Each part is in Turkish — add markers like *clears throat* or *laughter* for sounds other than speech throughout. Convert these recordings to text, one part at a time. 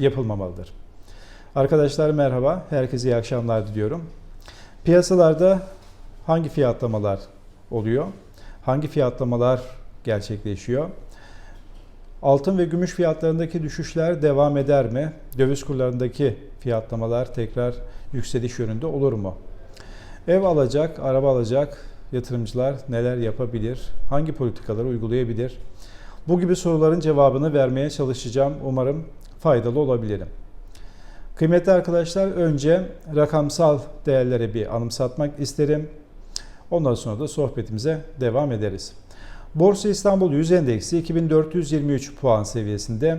yapılmamalıdır. Arkadaşlar merhaba, herkese iyi akşamlar diliyorum. Piyasalarda hangi fiyatlamalar oluyor? Hangi fiyatlamalar gerçekleşiyor? Altın ve gümüş fiyatlarındaki düşüşler devam eder mi? Döviz kurlarındaki fiyatlamalar tekrar yükseliş yönünde olur mu? Ev alacak, araba alacak yatırımcılar neler yapabilir? Hangi politikaları uygulayabilir? Bu gibi soruların cevabını vermeye çalışacağım. Umarım faydalı olabilirim. Kıymetli arkadaşlar önce rakamsal değerlere bir anımsatmak isterim. Ondan sonra da sohbetimize devam ederiz. Borsa İstanbul 100 Endeksi 2423 puan seviyesinde,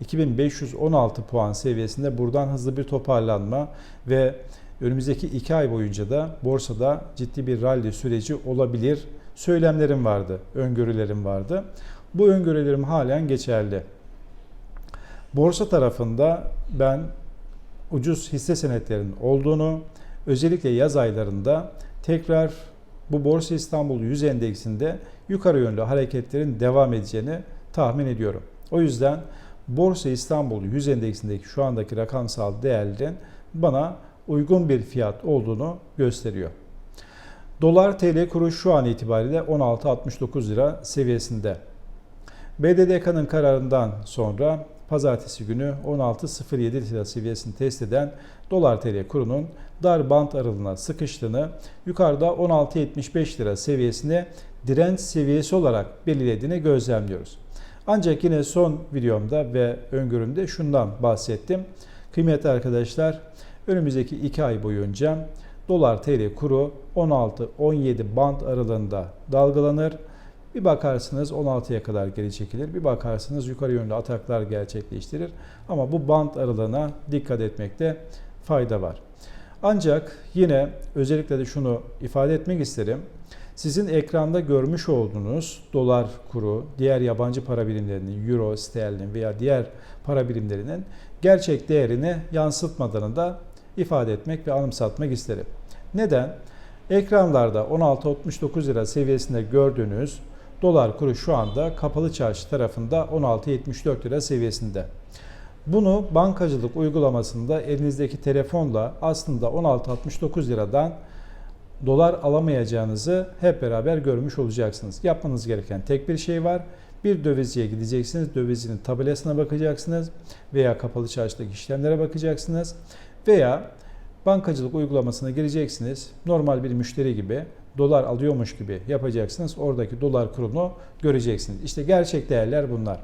2516 puan seviyesinde buradan hızlı bir toparlanma ve önümüzdeki 2 ay boyunca da borsada ciddi bir rally süreci olabilir söylemlerim vardı, öngörülerim vardı. Bu öngörülerim halen geçerli. Borsa tarafında ben ucuz hisse senetlerinin olduğunu, özellikle yaz aylarında tekrar bu Borsa İstanbul 100 endeksinde yukarı yönlü hareketlerin devam edeceğini tahmin ediyorum. O yüzden Borsa İstanbul 100 endeksindeki şu andaki rakamsal değerlerin bana uygun bir fiyat olduğunu gösteriyor. Dolar TL kuru şu an itibariyle 16.69 lira seviyesinde. BDDK'nın kararından sonra pazartesi günü 16.07 lira seviyesini test eden dolar TL kurunun dar bant aralığına sıkıştığını, yukarıda 16.75 lira seviyesine direnç seviyesi olarak belirlediğini gözlemliyoruz. Ancak yine son videomda ve öngörümde şundan bahsettim. Kıymetli arkadaşlar, önümüzdeki 2 ay boyunca dolar TL kuru 16-17 band aralığında dalgalanır. Bir bakarsınız 16'ya kadar geri çekilir. Bir bakarsınız yukarı yönlü ataklar gerçekleştirir. Ama bu band aralığına dikkat etmekte fayda var. Ancak yine özellikle de şunu ifade etmek isterim. Sizin ekranda görmüş olduğunuz dolar kuru, diğer yabancı para birimlerinin, euro, sterlin veya diğer para birimlerinin gerçek değerini yansıtmadığını da ifade etmek ve anımsatmak isterim. Neden? Ekranlarda 16.69 lira seviyesinde gördüğünüz dolar kuru şu anda kapalı çarşı tarafında 16.74 lira seviyesinde. Bunu bankacılık uygulamasında elinizdeki telefonla aslında 16.69 liradan dolar alamayacağınızı hep beraber görmüş olacaksınız. Yapmanız gereken tek bir şey var. Bir dövizciye gideceksiniz. Dövizcinin tabelasına bakacaksınız veya kapalı çarşıdaki işlemlere bakacaksınız veya bankacılık uygulamasına gireceksiniz. Normal bir müşteri gibi dolar alıyormuş gibi yapacaksınız. Oradaki dolar kurunu göreceksiniz. İşte gerçek değerler bunlar.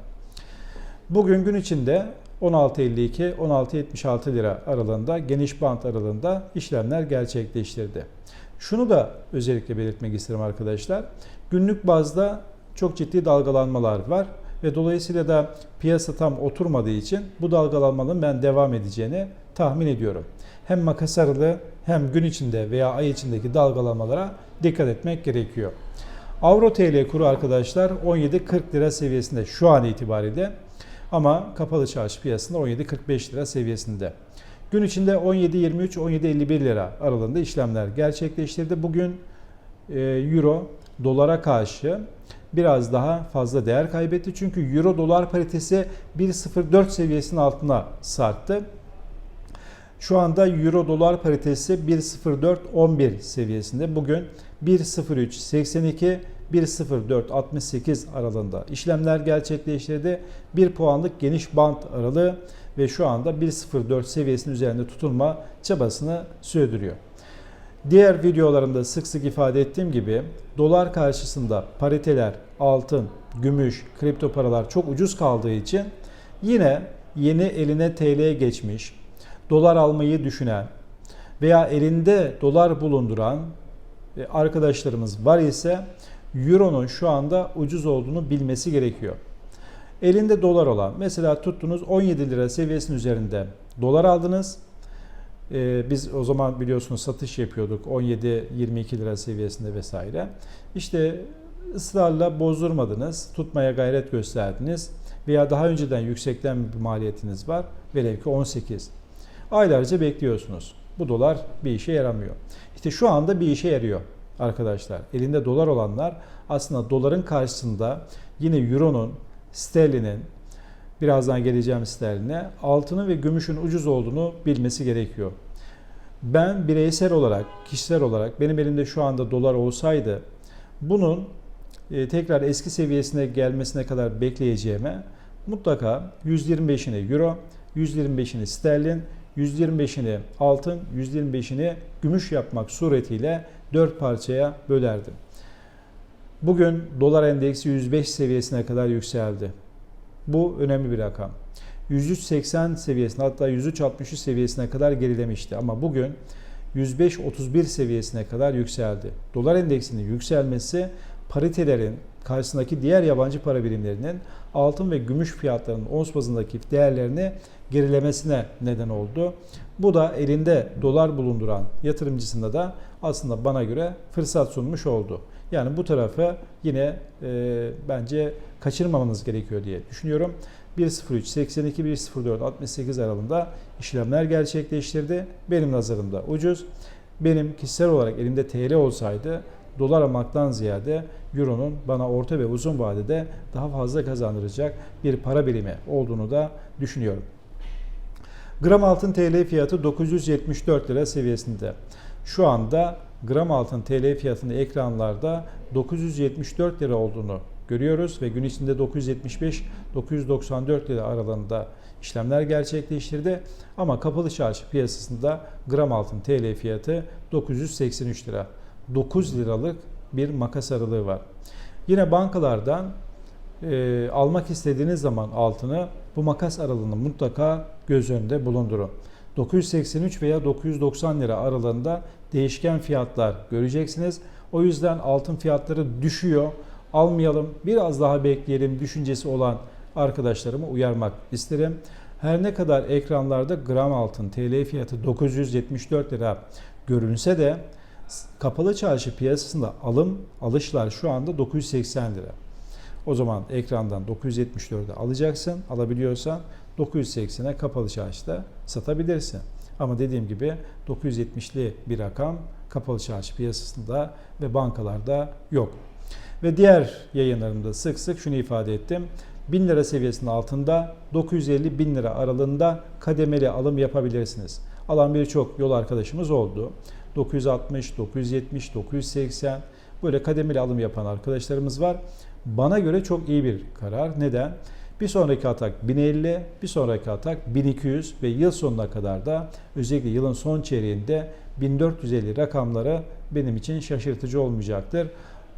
Bugün gün içinde 16.52-16.76 lira aralığında geniş bant aralığında işlemler gerçekleştirdi. Şunu da özellikle belirtmek isterim arkadaşlar. Günlük bazda çok ciddi dalgalanmalar var ve dolayısıyla da piyasa tam oturmadığı için bu dalgalanmanın ben devam edeceğini tahmin ediyorum. Hem makas aralığı hem gün içinde veya ay içindeki dalgalanmalara dikkat etmek gerekiyor. Avro TL kuru arkadaşlar 17.40 lira seviyesinde şu an itibariyle ama kapalı çarşı piyasasında 17.45 lira seviyesinde. Gün içinde 17.23-17.51 lira aralığında işlemler gerçekleştirdi. Bugün e, euro dolara karşı biraz daha fazla değer kaybetti. Çünkü euro dolar paritesi 1.04 seviyesinin altına sarktı. Şu anda euro dolar paritesi 1.04.11 seviyesinde. Bugün 1.03.82 1.04.68 aralığında işlemler gerçekleştirdi. 1 puanlık geniş bant aralığı ve şu anda 1.04 seviyesinin üzerinde tutulma çabasını sürdürüyor. Diğer videolarımda sık sık ifade ettiğim gibi dolar karşısında pariteler, altın, gümüş, kripto paralar çok ucuz kaldığı için yine yeni eline TL geçmiş, dolar almayı düşünen veya elinde dolar bulunduran arkadaşlarımız var ise Euro'nun şu anda ucuz olduğunu bilmesi gerekiyor. Elinde dolar olan mesela tuttunuz 17 lira seviyesinin üzerinde Dolar aldınız. Ee, biz o zaman biliyorsunuz satış yapıyorduk 17-22 lira seviyesinde vesaire. İşte ısrarla bozdurmadınız, tutmaya gayret gösterdiniz veya daha önceden yüksekten bir maliyetiniz var. Velev ki 18. Aylarca bekliyorsunuz. Bu dolar bir işe yaramıyor. İşte şu anda bir işe yarıyor arkadaşlar. Elinde dolar olanlar aslında doların karşısında yine euronun, sterlinin, birazdan geleceğim sterline altının ve gümüşün ucuz olduğunu bilmesi gerekiyor. Ben bireysel olarak, kişisel olarak benim elimde şu anda dolar olsaydı bunun e, tekrar eski seviyesine gelmesine kadar bekleyeceğime mutlaka 125'ini euro, 125'ini sterlin, 125'ini altın, 125'ini gümüş yapmak suretiyle 4 parçaya bölerdim. Bugün dolar endeksi 105 seviyesine kadar yükseldi. Bu önemli bir rakam. 103.80 seviyesine hatta 103.63 seviyesine kadar gerilemişti ama bugün 105.31 seviyesine kadar yükseldi. Dolar endeksinin yükselmesi paritelerin karşısındaki diğer yabancı para birimlerinin altın ve gümüş fiyatlarının ons bazındaki değerlerini gerilemesine neden oldu. Bu da elinde dolar bulunduran yatırımcısında da aslında bana göre fırsat sunmuş oldu. Yani bu tarafı yine e, bence kaçırmamanız gerekiyor diye düşünüyorum. 1.03 82 1.04 68 aralığında işlemler gerçekleştirdi. Benim nazarımda ucuz. Benim kişisel olarak elimde TL olsaydı dolar almaktan ziyade euronun bana orta ve uzun vadede daha fazla kazandıracak bir para birimi olduğunu da düşünüyorum. Gram altın TL fiyatı 974 lira seviyesinde. Şu anda gram altın TL fiyatının ekranlarda 974 lira olduğunu görüyoruz ve gün içinde 975-994 lira aralığında işlemler gerçekleştirdi. Ama kapalı çarşı piyasasında gram altın TL fiyatı 983 lira. 9 liralık bir makas aralığı var. Yine bankalardan e, almak istediğiniz zaman altını bu makas aralığını mutlaka göz önünde bulundurun. 983 veya 990 lira aralığında değişken fiyatlar göreceksiniz. O yüzden altın fiyatları düşüyor. Almayalım, biraz daha bekleyelim düşüncesi olan arkadaşlarımı uyarmak isterim. Her ne kadar ekranlarda gram altın TL fiyatı 974 lira görünse de kapalı çarşı piyasasında alım alışlar şu anda 980 lira. O zaman ekrandan 974'e alacaksın. Alabiliyorsan 980'e kapalı çarşıda satabilirsin. Ama dediğim gibi 970'li bir rakam kapalı çarşı piyasasında ve bankalarda yok. Ve diğer yayınlarımda sık sık şunu ifade ettim. 1000 lira seviyesinin altında 950 bin lira aralığında kademeli alım yapabilirsiniz. Alan birçok yol arkadaşımız oldu. 960, 970, 980 böyle kademeli alım yapan arkadaşlarımız var. Bana göre çok iyi bir karar. Neden? Bir sonraki atak 1050, bir sonraki atak 1200 ve yıl sonuna kadar da özellikle yılın son çeyreğinde 1450 rakamları benim için şaşırtıcı olmayacaktır.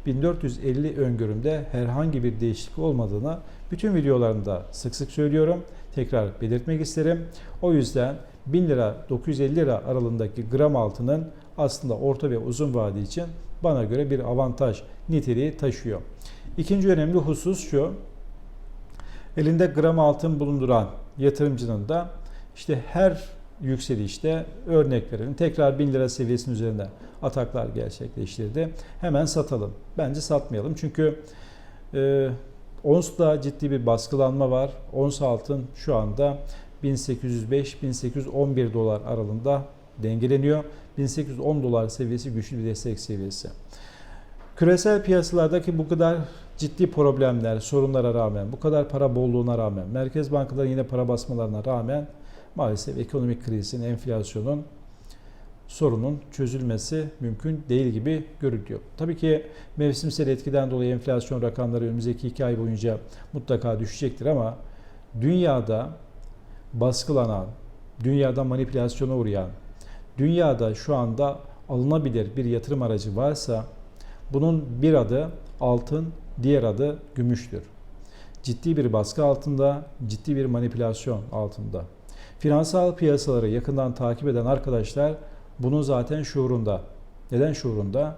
1450 öngörümde herhangi bir değişiklik olmadığını bütün videolarımda sık sık söylüyorum. Tekrar belirtmek isterim. O yüzden 1000 lira 950 lira aralığındaki gram altının aslında orta ve uzun vade için bana göre bir avantaj niteliği taşıyor. İkinci önemli husus şu. Elinde gram altın bulunduran yatırımcının da işte her yükselişte örnek verelim. Tekrar 1000 lira seviyesinin üzerinde ataklar gerçekleştirdi. Hemen satalım. Bence satmayalım. Çünkü e, ONS'da ciddi bir baskılanma var. ONS altın şu anda 1805-1811 dolar aralığında dengeleniyor. 1810 dolar seviyesi güçlü bir destek seviyesi. Küresel piyasalardaki bu kadar ciddi problemler, sorunlara rağmen, bu kadar para bolluğuna rağmen, merkez bankaların yine para basmalarına rağmen maalesef ekonomik krizin, enflasyonun sorunun çözülmesi mümkün değil gibi görülüyor. Tabii ki mevsimsel etkiden dolayı enflasyon rakamları önümüzdeki iki ay boyunca mutlaka düşecektir ama dünyada baskılanan, dünyada manipülasyona uğrayan, dünyada şu anda alınabilir bir yatırım aracı varsa bunun bir adı altın, diğer adı gümüştür. Ciddi bir baskı altında, ciddi bir manipülasyon altında. Finansal piyasaları yakından takip eden arkadaşlar bunun zaten şuurunda. Neden şuurunda?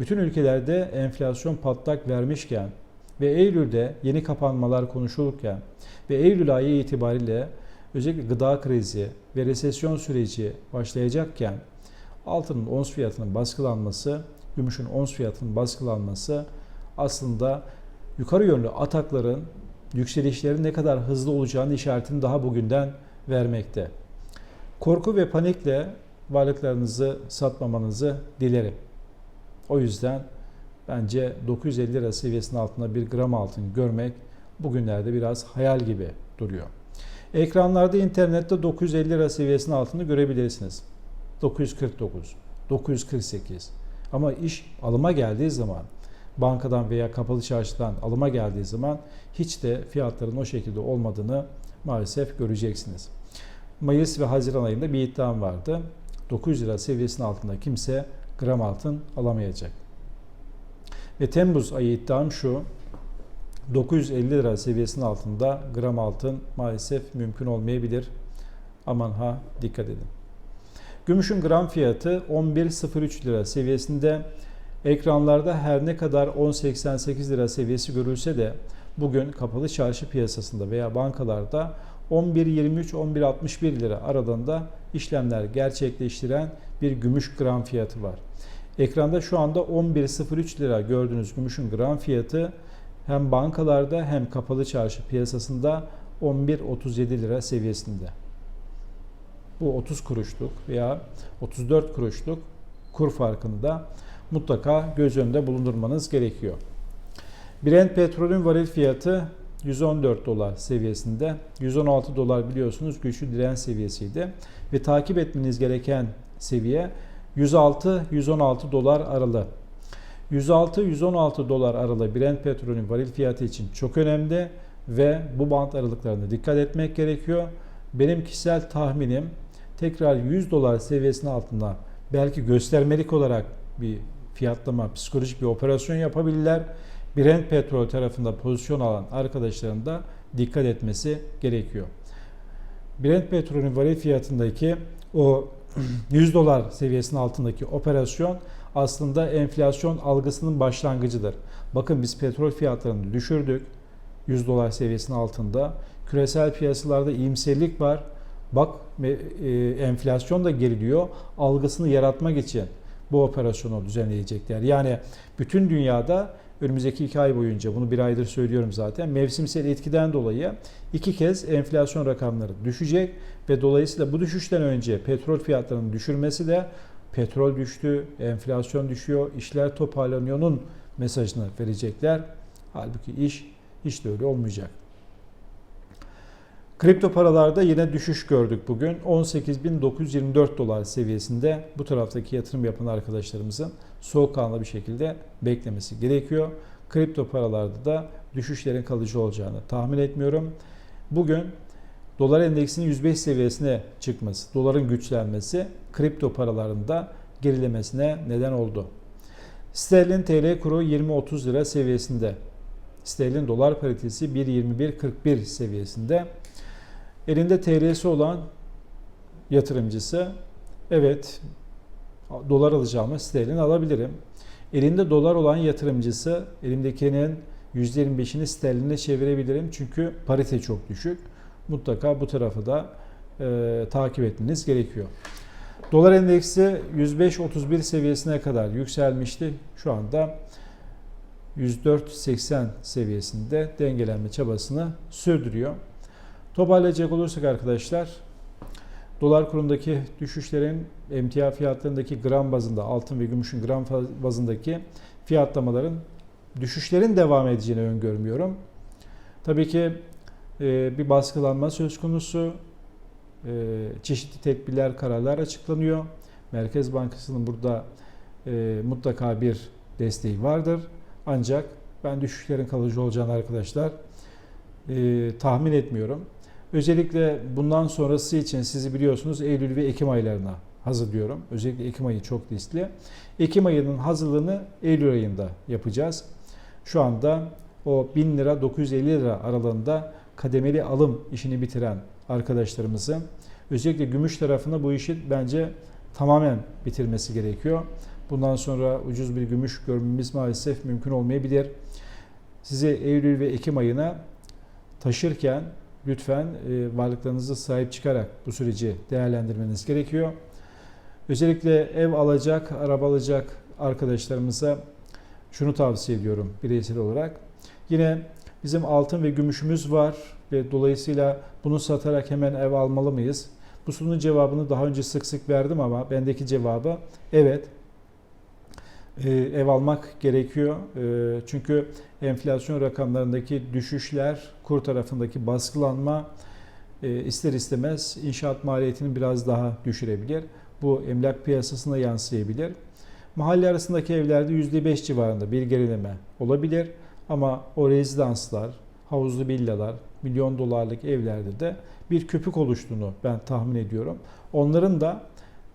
Bütün ülkelerde enflasyon patlak vermişken ve Eylül'de yeni kapanmalar konuşulurken ve Eylül ayı itibariyle özellikle gıda krizi ve resesyon süreci başlayacakken altının ons fiyatının baskılanması, gümüşün ons fiyatının baskılanması aslında yukarı yönlü atakların, yükselişlerin ne kadar hızlı olacağını işaretini daha bugünden vermekte. Korku ve panikle varlıklarınızı satmamanızı dilerim. O yüzden bence 950 lira seviyesinin altında bir gram altın görmek bugünlerde biraz hayal gibi duruyor. Ekranlarda internette 950 lira seviyesinin altını görebilirsiniz. 949, 948. Ama iş alıma geldiği zaman bankadan veya kapalı çarşıdan alıma geldiği zaman hiç de fiyatların o şekilde olmadığını maalesef göreceksiniz. Mayıs ve Haziran ayında bir iddiam vardı. 900 lira seviyesinin altında kimse gram altın alamayacak. Ve Temmuz ayı iddiam şu. 950 lira seviyesinin altında gram altın maalesef mümkün olmayabilir. Aman ha dikkat edin. Gümüşün gram fiyatı 11.03 lira seviyesinde. Ekranlarda her ne kadar 10.88 lira seviyesi görülse de bugün kapalı çarşı piyasasında veya bankalarda 11.23-11.61 lira aralığında işlemler gerçekleştiren bir gümüş gram fiyatı var. Ekranda şu anda 11.03 lira gördüğünüz gümüşün gram fiyatı hem bankalarda hem kapalı çarşı piyasasında 11.37 lira seviyesinde. Bu 30 kuruşluk veya 34 kuruşluk kur farkını da mutlaka göz önünde bulundurmanız gerekiyor. Brent petrolün varil fiyatı 114 dolar seviyesinde. 116 dolar biliyorsunuz güçlü direnç seviyesiydi. Ve takip etmeniz gereken seviye 106-116 dolar aralığı. 106-116 dolar aralığı Brent petrolün varil fiyatı için çok önemli ve bu bant aralıklarına dikkat etmek gerekiyor. Benim kişisel tahminim tekrar 100 dolar seviyesinin altında belki göstermelik olarak bir fiyatlama, psikolojik bir operasyon yapabilirler. Brent petrol tarafında pozisyon alan arkadaşların da dikkat etmesi gerekiyor. Brent petrolün varil fiyatındaki o *clears throat* 100 dolar seviyesinin altındaki operasyon aslında enflasyon algısının başlangıcıdır. Bakın biz petrol fiyatlarını düşürdük. 100 dolar seviyesinin altında. Küresel piyasalarda iyimserlik var. Bak e, enflasyon da geriliyor. Algısını yaratmak için bu operasyonu düzenleyecekler. Yani bütün dünyada önümüzdeki iki ay boyunca bunu bir aydır söylüyorum zaten mevsimsel etkiden dolayı iki kez enflasyon rakamları düşecek ve dolayısıyla bu düşüşten önce petrol fiyatlarının düşürmesi de petrol düştü, enflasyon düşüyor, işler toparlanıyor'nun mesajını verecekler. Halbuki iş hiç de öyle olmayacak. Kripto paralarda yine düşüş gördük bugün. 18.924 dolar seviyesinde bu taraftaki yatırım yapan arkadaşlarımızın soğukkanlı bir şekilde beklemesi gerekiyor. Kripto paralarda da düşüşlerin kalıcı olacağını tahmin etmiyorum. Bugün dolar endeksinin 105 seviyesine çıkması, doların güçlenmesi kripto paralarında gerilemesine neden oldu. Sterlin TL kuru 20-30 lira seviyesinde. Sterlin dolar paritesi 1.21.41 seviyesinde. Elinde TL'si olan yatırımcısı evet dolar alacağımı sterlin alabilirim. Elinde dolar olan yatırımcısı elimdekinin %25'ini sterline çevirebilirim. Çünkü parite çok düşük. Mutlaka bu tarafı da e, takip etmeniz gerekiyor. Dolar endeksi 105.31 seviyesine kadar yükselmişti. Şu anda 104.80 seviyesinde dengelenme çabasını sürdürüyor. Toparlayacak olursak arkadaşlar dolar kurundaki düşüşlerin emtia fiyatlarındaki gram bazında altın ve gümüşün gram bazındaki fiyatlamaların düşüşlerin devam edeceğini öngörmüyorum. Tabii ki e, bir baskılanma söz konusu. E, çeşitli tedbirler, kararlar açıklanıyor. Merkez Bankası'nın burada e, mutlaka bir desteği vardır. Ancak ben düşüşlerin kalıcı olacağını arkadaşlar tahmin etmiyorum. Özellikle bundan sonrası için sizi biliyorsunuz Eylül ve Ekim aylarına hazırlıyorum. Özellikle Ekim ayı çok riskli. Ekim ayının hazırlığını Eylül ayında yapacağız. Şu anda o 1000 lira 950 lira aralığında kademeli alım işini bitiren arkadaşlarımızın özellikle gümüş tarafında bu işi bence tamamen bitirmesi gerekiyor. Bundan sonra ucuz bir gümüş görmemiz maalesef mümkün olmayabilir. Sizi Eylül ve Ekim ayına taşırken lütfen e, varlıklarınızı sahip çıkarak bu süreci değerlendirmeniz gerekiyor. Özellikle ev alacak, araba alacak arkadaşlarımıza şunu tavsiye ediyorum bireysel olarak. Yine bizim altın ve gümüşümüz var ve dolayısıyla bunu satarak hemen ev almalı mıyız? Bu sorunun cevabını daha önce sık sık verdim ama bendeki cevabı evet. Ee, ev almak gerekiyor. Ee, çünkü enflasyon rakamlarındaki düşüşler, kur tarafındaki baskılanma e, ister istemez inşaat maliyetini biraz daha düşürebilir. Bu emlak piyasasına yansıyabilir. Mahalle arasındaki evlerde %5 civarında bir gerileme olabilir. Ama o rezidanslar, havuzlu villalar, milyon dolarlık evlerde de bir köpük oluştuğunu ben tahmin ediyorum. Onların da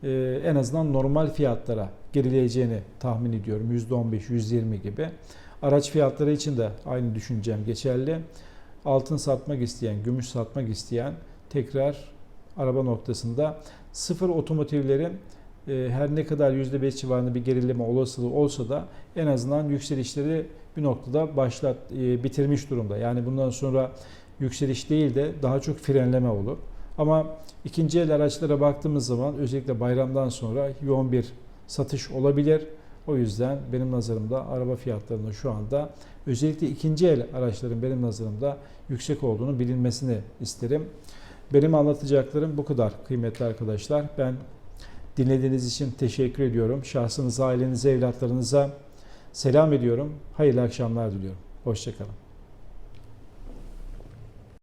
e, en azından normal fiyatlara gerileyeceğini tahmin ediyorum. %15-%20 gibi. Araç fiyatları için de aynı düşüncem geçerli. Altın satmak isteyen, gümüş satmak isteyen tekrar araba noktasında sıfır otomotivlerin e, her ne kadar %5 civarında bir gerileme olasılığı olsa da en azından yükselişleri bir noktada başlat e, bitirmiş durumda. Yani bundan sonra yükseliş değil de daha çok frenleme olur. Ama ikinci el araçlara baktığımız zaman özellikle bayramdan sonra yoğun bir satış olabilir. O yüzden benim nazarımda araba fiyatlarının şu anda özellikle ikinci el araçların benim nazarımda yüksek olduğunu bilinmesini isterim. Benim anlatacaklarım bu kadar kıymetli arkadaşlar. Ben dinlediğiniz için teşekkür ediyorum. Şahsınıza, ailenize, evlatlarınıza selam ediyorum. Hayırlı akşamlar diliyorum. Hoşçakalın.